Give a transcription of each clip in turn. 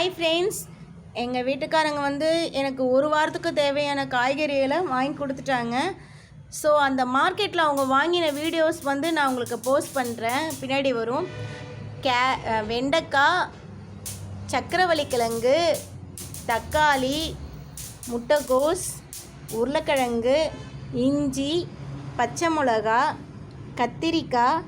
Hi friends எங்கள் வீட்டுக்காரங்க வந்து எனக்கு ஒரு வாரத்துக்கு தேவையான காய்கறிகளை வாங்கி கொடுத்துட்டாங்க. ஸோ அந்த மார்க்கெட்டில் அவங்க வாங்கின வீடியோஸ் வந்து நான் உங்களுக்கு போஸ்ட் பண்ணுறேன் பின்னாடி வரும். கே வெண்டைக்காய் சக்கரவள்ளி கிழங்கு தக்காளி முட்டைகோஸ் உருளைக்கிழங்கு இஞ்சி பச்சை மிளகா கத்திரிக்காய்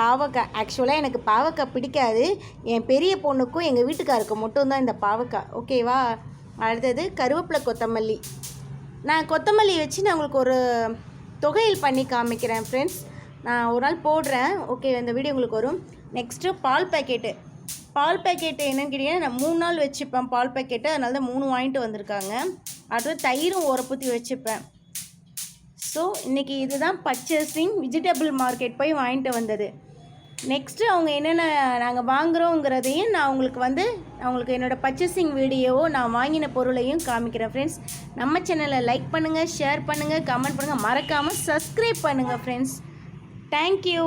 பாவக்காய் ஆக்சுவலாக எனக்கு பாவக்காய் பிடிக்காது. என் பெரிய பொண்ணுக்கும் எங்கள் வீட்டுக்காருக்கு மட்டும்தான் இந்த பாவக்காய் ஓகேவா அடுத்தது கருவேப்பிலை கொத்தமல்லி. நான் கொத்தமல்லி வச்சு நான் உங்களுக்கு ஒரு தொகையில் பண்ணி காமிக்கிறேன் ஃப்ரெண்ட்ஸ் நான் ஒரு நாள் போடுறேன். ஓகே இந்த வீடியோ உங்களுக்கு வரும். நெக்ஸ்ட்டு பால் பேக்கெட்டு பால் பேக்கெட்டு என்னன்னு கேட்டிங்கன்னா நான் மூணு நாள் வச்சுப்பேன் பால் பேக்கெட்டு அதனால தான் மூணு வாங்கிட்டு வந்திருக்காங்க. அடுத்து தயிரும் உரப்புத்தி வச்சுப்பேன். ஸோ இன்றைக்கி இதுதான் பர்ச்சேசிங் வெஜிடபிள் மார்க்கெட் போய் வாங்கிட்டு வந்தது. நெக்ஸ்ட்டு அவங்க என்னென்ன நாங்கள் வாங்குகிறோங்கிறதையும் நான் உங்களுக்கு வந்து அவங்களுக்கு என்னோடய பர்ச்சேசிங் வீடியோவோ நான் வாங்கின பொருளையும் காமிக்கிறேன் ஃப்ரெண்ட்ஸ் நம்ம சேனலை லைக் பண்ணுங்கள் ஷேர் பண்ணுங்கள் கமெண்ட் பண்ணுங்கள் மறக்காமல் சப்ஸ்கிரைப் பண்ணுங்கள் ஃப்ரெண்ட்ஸ் தேங்க்யூ